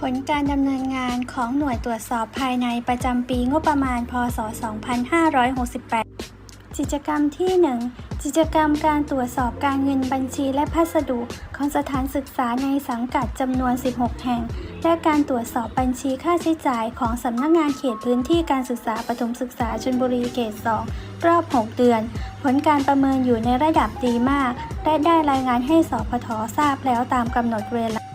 ผลการดำเนินงานของหน่วยตรวจสอบภายในประจำปีงบประมาณ พศ 2568 กิจกรรมที่ 1 กิจกรรมการตรวจสอบการเงินบัญชีและพัสดุของสถานศึกษาในสังกัดจำนวน 16 แห่ง และการตรวจสอบบัญชีค่าใช้จ่ายของสำนักงานเขตพื้นที่การศึกษาประถมศึกษาชลบุรีเขต 2 รอบ 6 เดือน ผลการประเมินอยู่ในระดับดีมาก และได้รายงานให้สพททราบแล้วตามกำหนดเวลา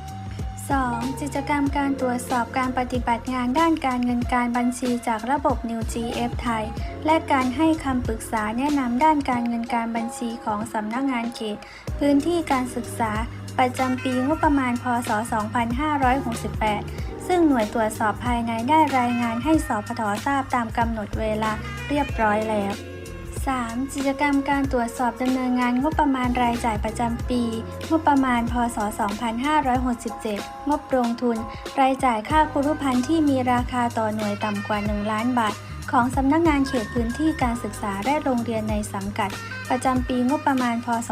2. กิจกรรมการตรวจสอบการปฏิบัติงานด้านการเงินการบัญชีจากระบบ New GF ไทย และการให้คำปรึกษาแนะนำด้านการเงินการบัญชีของสำนักงานเขต พื้นที่การศึกษา ประจำปีงบประมาณ พศ 2568 ซึ่งหน่วยตรวจสอบภายในได้รายงานให้สพททราบตามกำหนดเวลาเรียบร้อยแล้ว 3. กิจกรรมการตรวจสอบดำเนินงานงบประมาณรายจ่ายประจำปี งบประมาณ พศ 2567 งบลงทุน รายจ่ายค่าครุพันธ์ที่มีราคาต่อหน่วยต่ำกว่า 1 ล้านบาท ของสำนักงานเขตพื้นที่การศึกษาและโรงเรียนในสังกัด ประจำปีงบประมาณ พศ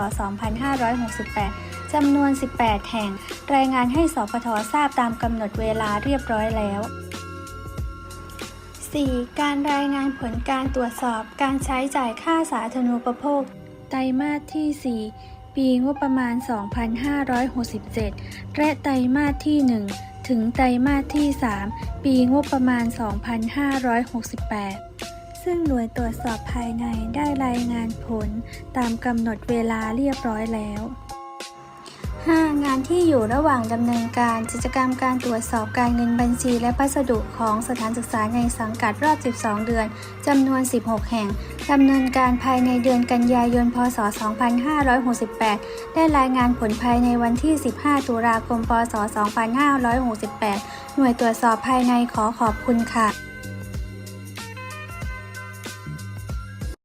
2568 จำนวน 18 แห่ง รายงานให้สพททราบตามกำหนดเวลาเรียบร้อยแล้ว 4. การรายงานผลการตรวจสอบการใช้จ่ายค่าสาธารณูปโภค ไตรมาสที่ 4 ปีงบประมาณ 2567 และไตรมาสที่ 1 ถึงไตรมาสที่ 3 ปีงบประมาณ 2568 ซึ่งหน่วยตรวจสอบภายในได้รายงานผลตามกำหนดเวลาเรียบร้อยแล้ว 5. งานที่อยู่ระหว่างดำเนินการกิจกรรมการตรวจสอบการเงินบัญชี และพัสดุของสถานศึกษาในสังกัดรอบ 12 เดือนจำนวน 16 แห่งดำเนินการภายในเดือนกันยายน พศ 2568 ได้รายงานผลภายในวันที่ 15 ตุลาคม พศ 2568 หน่วยตรวจสอบภายในขอขอบคุณค่ะ